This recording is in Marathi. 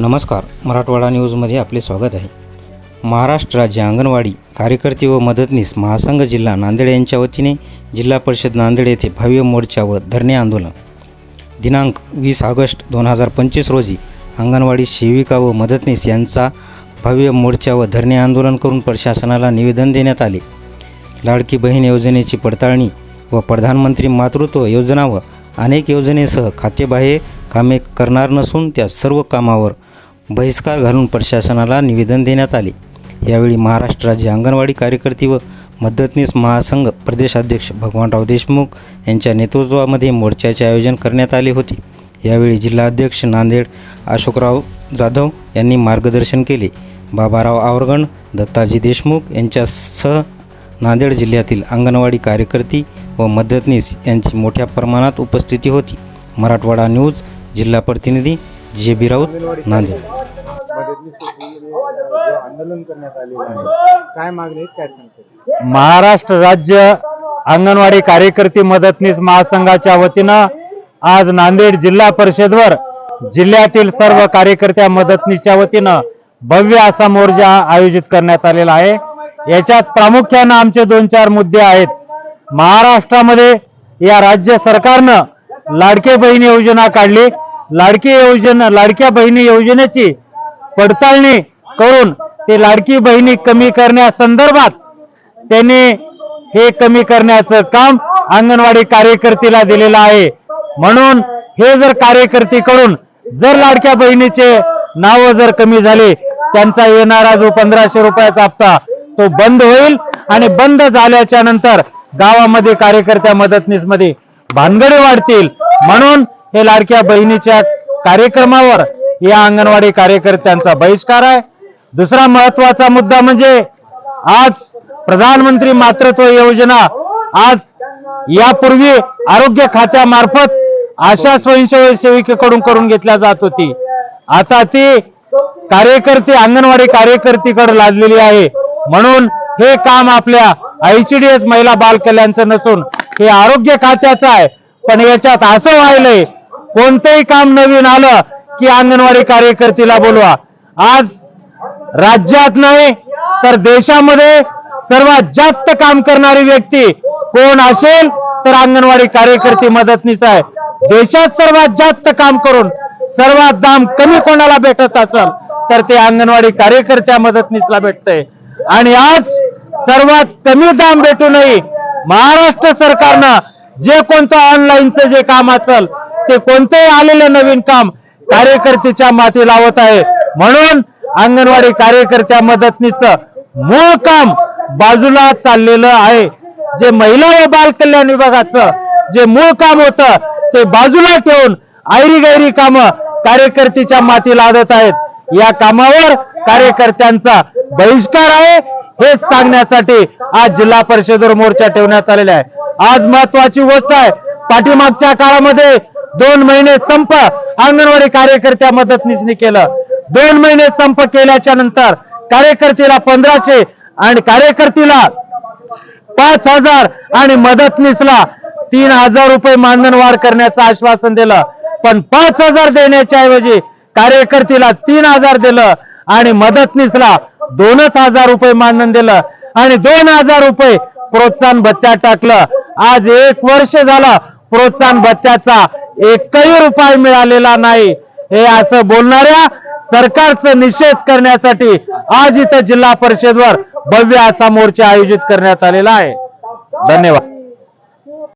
नमस्कार. मराठवाडा न्यूजमध्ये आपले स्वागत आहे. महाराष्ट्र राज्य अंगणवाडी कार्यकर्ते व मदतनीस महासंघ जिल्हा नांदेड यांच्या वतीने जिल्हा परिषद नांदेड येथे भव्य मोर्चा व धरणे आंदोलन. दिनांक वीस ऑगस्ट दोन हजार पंचवीस रोजी अंगणवाडी सेविका व मदतनीस यांचा भव्य मोर्चा व धरणे आंदोलन करून प्रशासनाला निवेदन देण्यात आले. लाडकी बहीण योजनेची पडताळणी व प्रधानमंत्री मातृत्व योजना व अनेक योजनेसह खातेबाह्य कामे करणार नसून त्या सर्व कामावर बहिष्कार घालून प्रशासनाला निवेदन देण्यात आले. यावेळी महाराष्ट्र राज्य अंगणवाडी कार्यकर्ते व मदतनीस महासंघ प्रदेशाध्यक्ष भगवानराव देशमुख यांच्या नेतृत्वामध्ये मोर्चाचे आयोजन करण्यात आले होते. यावेळी जिल्हाध्यक्ष नांदेड अशोकराव जाधव यांनी मार्गदर्शन केले. बाबाराव आवरगण दत्ताजी देशमुख यांच्यासह नांदेड जिल्ह्यातील अंगणवाडी कार्यकर्ती व मदतनीस यांची मोठ्या प्रमाणात उपस्थिती होती. मराठवाडा न्यूज जिल्हा प्रतिनिधी जे बी राऊत नांदेड. आंदोलन करण्यात आलेलं आहे काय मागणी आहेत काय महाराष्ट्र राज्य अंगणवाडी कार्यकर्ते मदतनीस महासंघाच्या वतीनं आज नांदेड जिल्हा परिषदवर जिल्ह्यातील सर्व कार्यकर्त्या मदतनीसच्या वतीनं भव्य असा मोर्चा आयोजित करण्यात आलेला आहे. याच्यात प्रामुख्यानं आमचे दोन चार मुद्दे आहेत. महाराष्ट्रामध्ये या राज्य सरकारनं लाडके बहीण योजना काढली. लाडकी योजना लाडक्या बहिणी योजनेची पडताळणी करून ते लाडकी बहिणी कमी करण्यासंदर्भात त्यांनी हे कमी करण्याचं काम अंगणवाडी कार्यकर्तीला दिलेलं आहे. म्हणून हे जर कार्यकर्तीकडून जर लाडक्या बहिणीचे नाव जर कमी झाले त्यांचा येणारा जो पंधराशे रुपयाचा हप्ता. तो बंद होईल आणि बंद झाल्याच्यानंतर गावामध्ये कार्यकर्त्या मदतनीसमध्ये भानगडी वाढतील. म्हणून हे लाडक्या बहिणीच्या कार्यक्रमावर या अंगणवाडी कार्यकर्त्यांचा बहिष्कार आहे. दुसरा महत्त्वाचा मुद्दा म्हणजे आज प्रधानमंत्री मातृत्व योजना आज यापूर्वी आरोग्य खात्यामार्फत आशा स्वयंसेवी सेविकेकडून करून घेतल्या जात होती. आता ती कार्यकर्ते अंगणवाडी कार्यकर्तीकडे लादलेली आहे. म्हणून हे काम आपल्या आयसीडीएस महिला बाल कल्याणचं नसून हे आरोग्य खात्याचं आहे. पण याच्यात असं व्हायलंय कोणतंही काम नवीन आलं की अंगणवाडी कार्यकर्तीला बोलवा. आज राज्यात नाही तर देशामध्ये सर्वात जास्त काम करणारी व्यक्ती कोण असेल तर अंगणवाडी कार्यकर्ती मदतनीस आहे. देशात सर्वात जास्त काम करून सर्वात दाम कमी कोणाला भेटत असेल तर ते अंगणवाडी कार्यकर्त्या मदतनीसला भेटतंय. आणि आज सर्वात कमी दाम भेटूनही महाराष्ट्र सरकारनं जे कोणतं ऑनलाईनचं जे काम असेल ते कोणतंही आलेलं नवीन काम कार्यकर्त्याच्या माती लावत आहे. म्हणून अंगणवाडी कार्यकर्त्या मदतनीचं मूळ काम बाजूला चाललेलं आहे. जे महिला व बाल कल्याण विभागाचं जे मूळ काम होतं ते बाजूला ठेवून आयरी गैरी कामं कार्यकर्त्याच्या माती लादत आहेत. या कामावर कार्यकर्त्यांचा बहिष्कार आहे. हेच सांगण्यासाठी आज जिल्हा परिषदेवर मोर्चा ठेवण्यात आलेला आहे. आज महत्वाची गोष्ट आहे. पाठीमागच्या काळामध्ये दोन महिने संप अंगणवाडी कार्यकर्त्या मदतनीसने केलं. दोन महिने संप केल्याच्यानंतर कार्यकर्तीला पंधराशे आणि कार्यकर्तीला पाच हजार आणि मदतनीसला तीन हजार रुपये मानधन वाढ करण्याचं आश्वासन दिलं. पण पाच हजार देण्याच्या ऐवजी कार्यकर्तीला तीन हजार दिलं आणि मदतनीसला दोनच हजार रुपये मानधन दिलं आणि दोन हजार रुपये प्रोत्साहन भत्त्यात टाकलं. आज एक वर्ष झालं प्रोत्साहन भत्त्याचा एकही रुपये मिळालेला नाही. हे असं बोलणाऱ्या सरकारचं निषेध करण्यासाठी आज इथं जिल्हा परिषदवर भव्य असा मोर्चा आयोजित करण्यात आलेला आहे. धन्यवाद.